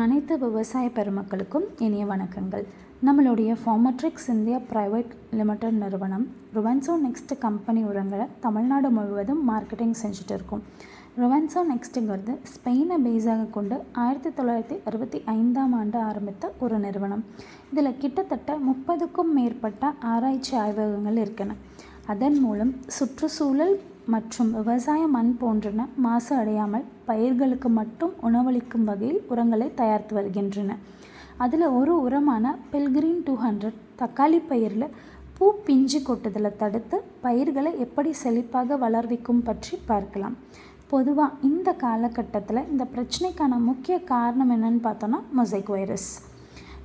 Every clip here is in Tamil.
அனைத்து விவசாய பெருமக்களுக்கும் இனிய வணக்கங்கள். நம்மளுடைய ஃபார்மட்ரிக்ஸ் இந்தியா பிரைவேட் லிமிடெட் நிறுவனம் ருவன்சோ நெக்ஸ்ட் கம்பெனி உரங்களை தமிழ்நாடு முழுவதும் மார்க்கெட்டிங் செஞ்சுட்டு இருக்கும். ருவன்சோ நெக்ஸ்ட்டுங்கிறது ஸ்பெயினை பேஸாக கொண்டு ஆயிரத்தி தொள்ளாயிரத்தி அறுபத்தி ஐந்தாம் ஆண்டு ஆரம்பித்த ஒரு நிறுவனம். இதில் கிட்டத்தட்ட முப்பதுக்கும் மேற்பட்ட ஆராய்ச்சி ஆய்வகங்கள் இருக்கின்றன. அதன் மூலம் சுற்றுச்சூழல் மற்றும் விவசாய மண் போன்றன மாசு அடையாமல் பயிர்களுக்கு மட்டும் உணவளிக்கும் வகையில் உரங்களை தயாரித்து வருகின்றன. அதில் ஒரு உரமான பெல்கிரீன் டூ ஹண்ட்ரட் தக்காளி பயிரில் பூ பிஞ்சு கொட்டுதலை தடுத்து பயிர்களை எப்படி செழிப்பாக வளர்விக்கும் பற்றி பார்க்கலாம். பொதுவாக இந்த காலகட்டத்தில் இந்த பிரச்சனைக்கான முக்கிய காரணம் என்னன்னு பார்த்தோன்னா மொசைக் வைரஸ்.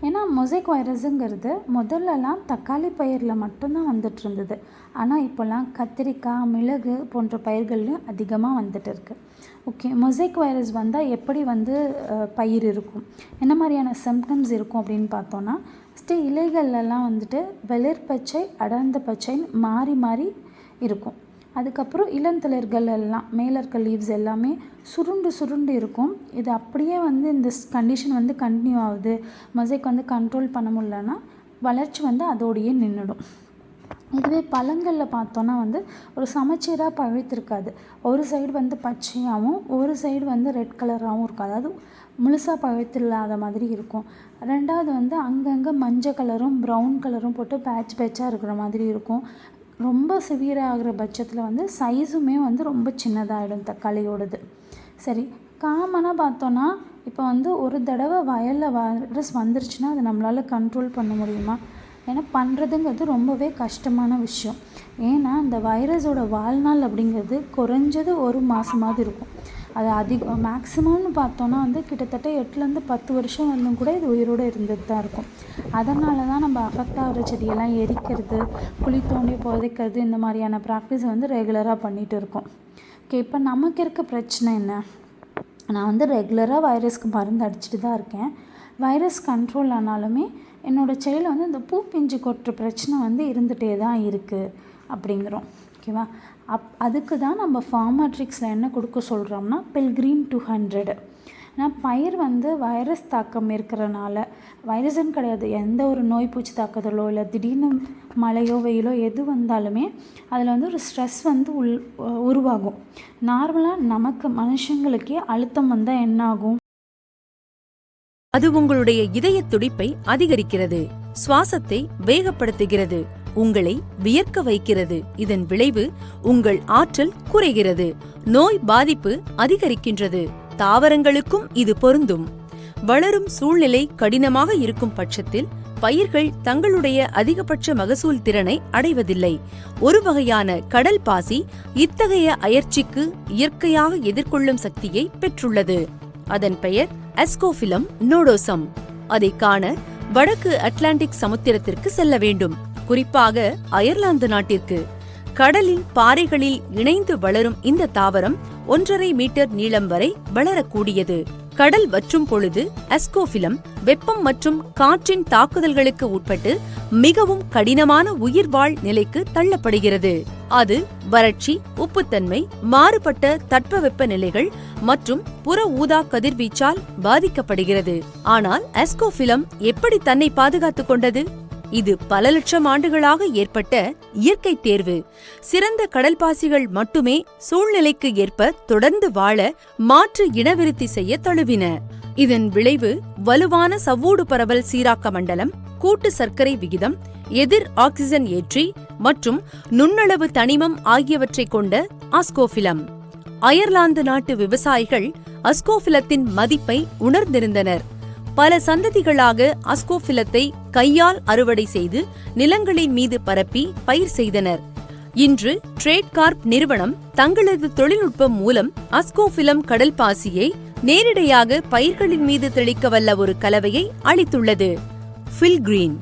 ஏன்னா மொசைக் வைரஸுங்கிறது முதல்லலாம் தக்காளி பயிரில் மட்டும்தான் வந்துட்டு இருந்தது ஆனால் இப்போல்லாம் கத்திரிக்காய் மிளகு போன்ற பயிர்கள்லையும் அதிகமாக வந்துட்டு இருக்கு ஓகே மொசைக் வைரஸ் வந்தால் எப்படி வந்து பயிர் இருக்கும்? என்ன மாதிரியான சிம்டம்ஸ் இருக்கும் அப்படின்னு பார்த்தோன்னா ஃபஸ்ட்டு இலைகள்லாம் வந்துட்டு வெளிர் பச்சை அடர்ந்த பச்சைன்னு மாறி மாறி இருக்கும். அதுக்கப்புறம் இளந்தளிர்கள் எல்லாம் மேலே இருக்க லீவ்ஸ் எல்லாமே சுருண்டு சுருண்டு இருக்கும். இது அப்படியே வந்து இந்த கண்டிஷன் வந்து கண்டினியூ ஆகுது. மொசைக் வந்து கண்ட்ரோல் பண்ண முடியலன்னா வளர்ச்சி வந்து அதோடையே நின்றுடும் இதுவே பழங்களில் பார்த்தோன்னா வந்து ஒரு சமச்சீராக பழுத்திருக்காது. ஒரு சைடு வந்து பச்சையாகவும் ஒரு சைடு வந்து ரெட் கலராகவும் இருக்கும். அதாவது முழுசாக பழுத்தில்லாத மாதிரி இருக்கும். ரெண்டாவது வந்து அங்கங்கே மஞ்சள் கலரும் ப்ரௌன் கலரும் போட்டு பேட்ச் பேட்சாக இருக்கிற மாதிரி இருக்கும். ரொம்ப சிவியராக ஆகிற பட்சத்தில் வந்து சைஸுமே வந்து ரொம்ப சின்னதாகிடும் தக்காளியோடது. சரி காமனாக பார்த்தோன்னா இப்போ வந்து ஒரு தடவை வயலில் வைரஸ் வந்துருச்சுன்னா அது நம்மளால் கண்ட்ரோல் பண்ண முடியுமா? ஏன்னா பண்ணுறதுங்கிறது ரொம்பவே கஷ்டமான விஷயம். ஏன்னா இந்த வைரஸோட வாழ்நாள் அப்படிங்கிறது குறைஞ்சது ஒரு மாதமாவது இருக்கும். அது அதிக மேக்ஸிமம்னு பார்த்தோன்னா வந்து கிட்டத்தட்ட எட்டுலேருந்து பத்து வருஷம் வந்தும் கூட இது உயிரோடு இருந்துட்டு தான் இருக்கும். அதனால தான் நம்ம அஃபெக்ட் ஆகிற செடியெல்லாம் எரிக்கிறது குழி தோண்டி புதைக்கிறது இந்த மாதிரியான ப்ராக்டிஸ் வந்து ரெகுலராக பண்ணிகிட்டு இருக்கோம். ஓகே இப்போ நமக்கு இருக்க பிரச்சனை என்ன? நான் வந்து ரெகுலராக வைரஸ்க்கு மருந்து அடிச்சுட்டு தான் இருக்கேன். வைரஸ் கண்ட்ரோல் ஆனாலுமே என்னோடய செடியில் வந்து இந்த பூ பிஞ்சு கொட்டுற பிரச்சனை வந்து இருந்துகிட்டே தான் இருக்குது அப்படிங்கிறோம். ஓகேவா? அப் அதுக்கு தான் நம்ம ஃபார்மாட்ரிக்ஸில் என்ன கொடுக்க சொல்கிறோம்னா பெல்கிரீன் டூ ஹண்ட்ரடு ஏன்னா பயிர் வந்து வைரஸ் தாக்கம் இருக்கிறனால வைரஸ்ன்னு கிடையாது எந்த ஒரு நோய் பூச்சி தாக்குதலோ இல்லை திடீர்னு மழையோ வெயிலோ எது வந்தாலுமே அதில் வந்து ஒரு ஸ்ட்ரெஸ் வந்து உள் உருவாகும். நார்மலாக நமக்கு மனுஷங்களுக்கே அழுத்தம் வந்தால் என்ன ஆகும் அது உங்களுடைய இதய துடிப்பை அதிகரிக்கிறது சுவாசத்தை வேகப்படுத்துகிறது. உங்களை வியர்க்க வைக்கிறது. இதன் விளைவு உங்கள் ஆற்றல் குறைகிறது. நோய் பாதிப்பு அதிகரிக்கின்றது. தாவரங்களுக்கும் இது பொருந்தும். வளரும் சூழ்நிலை கடினமாக இருக்கும் பட்சத்தில் பயிர்கள் தங்களுடைய அதிகபட்ச மகசூல் திறனை அடைவதில்லை. ஒரு வகையான கடல் பாசி இத்தகைய அயற்சிக்கு இயற்கையாக எதிர்கொள்ளும் சக்தியை பெற்றுள்ளது. அதன் பெயர் அஸ்கோபிலம் நோடோசம். அதை காண வடக்கு அட்லாண்டிக் சமுத்திரத்திற்கு செல்ல வேண்டும். குறிப்பாக அயர்லாந்து நாட்டிற்கு. கடலின் பாறைகளில் இணைந்து வளரும் இந்த தாவரம் ஒன்றரை மீட்டர் நீளம் வரை வளரக்கூடியது. கடல் வற்றும் பொழுது அஸ்கோபிலம் வெப்பம் மற்றும் காற்றின் தாக்குதல்களுக்கு உட்பட்டு மிகவும் கடினமான உயிர்வாழ் நிலைக்கு தள்ளப்படுகிறது. அது வறட்சி உப்புத்தன்மை மாறுபட்ட தட்பவெப்ப நிலைகள் மற்றும் புற ஊதா கதிர்வீச்சால் பாதிக்கப்படுகிறது. ஆனால் அஸ்கோபிலம் எப்படி தன்னை பாதுகாத்துக் கொண்டது? இது பல லட்சம் ஆண்டுகளாக ஏற்பட்ட இயற்கை தேர்வு. சிறந்த கடல்பாசிகள் மட்டுமே சூழ்நிலைக்கு ஏற்ப தொடர்ந்து வாழ மாற்று இனவிருத்தி செய்ய தழுவின. இதன் விளைவு வலுவான சவ்வூடு பரவல் சீராக்க மண்டலம் கூட்டு சர்க்கரை விகிதம் எதிர் ஆக்சிஜன் ஏற்றி மற்றும் நுண்ணளவு தனிமம் ஆகியவற்றைக் கொண்ட ஆஸ்கோபிலம் அயர்லாந்து நாட்டு விவசாயிகள் அஸ்கோபிலத்தின் மதிப்பை உணர்ந்திருந்தனர். பல சந்ததிகளாக அஸ்கோபிலத்தை கையால் அறுவடை செய்து நிலங்களின் மீது பரப்பி பயிர் செய்தனர். இன்று ட்ரேட்கார்ப் நிறுவனம் தங்களது தொழில்நுட்பம் மூலம் அஸ்கோபிலம் கடல் பாசியை நேரிடையாக பயிர்களின் மீது தெளிக்க வல்ல ஒரு கலவையை அளித்துள்ளது. ஃபில்கிரீன்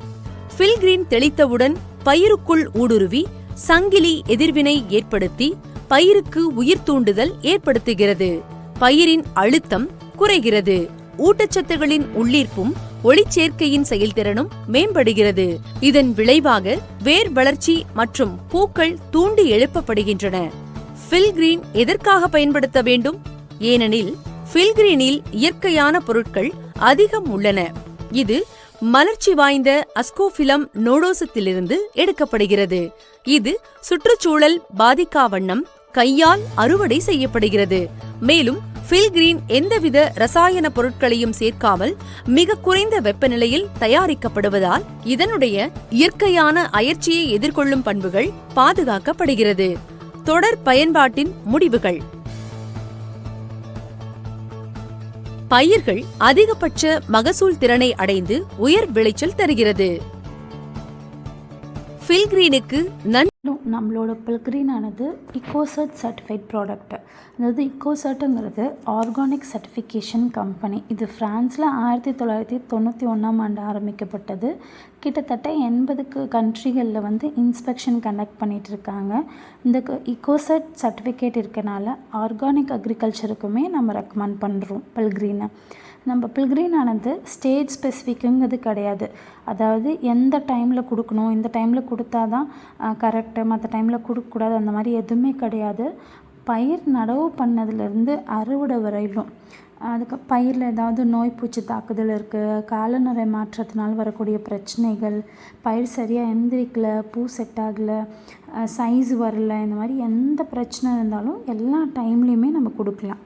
ஃபில்கிரீன் தெளித்தவுடன் பயிருக்குள் ஊடுருவி சங்கிலி எதிர்வினை ஏற்படுத்தி பயிருக்கு உயிர் தூண்டுதல் ஏற்படுத்துகிறது. பயிரின் அழுத்தம் குறைகிறது. ஊட்டச்சத்துகளின் உள்ளீர்ப்பும் ஒளிச்சேர்க்கையின் செயல்திறனும் மேம்படுகிறது. இதன் விளைவாக வேர் வளர்ச்சி மற்றும் பூக்கள் தூண்டி எழுப்பப்படுகின்றன. ஃபில்கிரீன் எதற்காக பயன்படுத்த வேண்டும்? ஏனெனில் ஃபில்கிரீனில் இயற்கையான பொருட்கள் அதிகம் உள்ளன. இது மலர்ச்சி வாய்ந்த அஸ்கோபிலம் நோடோசத்திலிருந்து எடுக்கப்படுகிறது. இது சுற்றுச்சூழல் பாதிக்கா வண்ணம் கையால் அறுவடை செய்யப்படுகிறது. மேலும் ஃபில்கிரீன் எந்தவித ரசாயன பொருட்களையும் சேர்க்காமல் மிக குறைந்த வெப்பநிலையில் தயாரிக்கப்படுவதால் இதனுடைய இயற்கையான அயற்சியை எதிர்கொள்ளும் பண்புகள் பாதுகாக்கப்படுகிறது. தொடர் பயன்பாட்டின் முடிவுகள். பயிர்கள் அதிகபட்ச மகசூல் திறனை அடைந்து உயர் விளைச்சல் தருகிறது. ஃபில்கிரீனுக்கு நன் நம்மளோட பில்கிரீனானது இக்கோசர்ட் சர்டிஃபைட் ப்ராடக்ட் அதாவது இக்கோசர்ட்டுங்கிறது ஆர்கானிக் சர்டிஃபிகேஷன் கம்பெனி இது ஃப்ரான்ஸில் ஆயிரத்தி தொள்ளாயிரத்தி தொண்ணூற்றி ஒன்றாம் ஆண்டு ஆரம்பிக்கப்பட்டது. கிட்டத்தட்ட எண்பதுக்கு கண்ட்ரிகளில் வந்து இன்ஸ்பெக்ஷன் கண்டக்ட் பண்ணிகிட்டு இருக்காங்க. இந்த இக்கோசர்ட் சர்டிஃபிகேட் இருக்கனால ஆர்கானிக் அக்ரிகல்ச்சருக்குமே நம்ம ரெக்கமெண்ட் பண்ணுறோம் பில்கிரீனை நம்ம பில்கிரீன் ஆனது ஸ்டேஜ் ஸ்பெசிஃபிக்குங்கிறது கிடையாது. அதாவது எந்த டைமில் கொடுக்கணும் இந்த டைமில் கொடுத்தா தான் கரெக்டு மற்ற டைமில் கொடுக்கக்கூடாது அந்த மாதிரி எதுவுமே கிடையாது. பயிர் நடவு பண்ணதுலேருந்து அறுவடை வரையிலும். அதுக்கு பயிரில் ஏதாவது நோய் பூச்சி தாக்குதல் இருக்குது காலநிலை மாற்றத்தினால் வரக்கூடிய பிரச்சனைகள் பயிர் சரியாக எந்திரிக்கல பூ செட் ஆகலை சைஸ் வரல இந்த மாதிரி எந்த பிரச்சனை இருந்தாலும் எல்லா டைம்லேயுமே நம்ம கொடுக்கலாம்.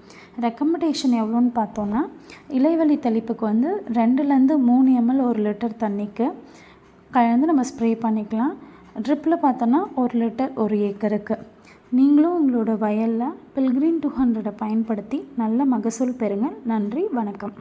ரெக்கமெண்டேஷன் எவ்வளோன்னு பார்த்தோன்னா இலைவழி தெளிப்புக்கு வந்து ரெண்டுலேருந்து மூணு எம்எல் ஒரு லிட்டர் தண்ணிக்கு கலந்து நம்ம ஸ்ப்ரே பண்ணிக்கலாம். ட்ரிப்பில் பார்த்தோன்னா ஒரு லிட்டர் ஒரு ஏக்கருக்கு நீங்களும் உங்களோட வயலில் பில்க்ரீன் டூ ஹண்ட்ரடை பயன்படுத்தி நல்ல மகசூல் பெறுங்க. நன்றி வணக்கம்.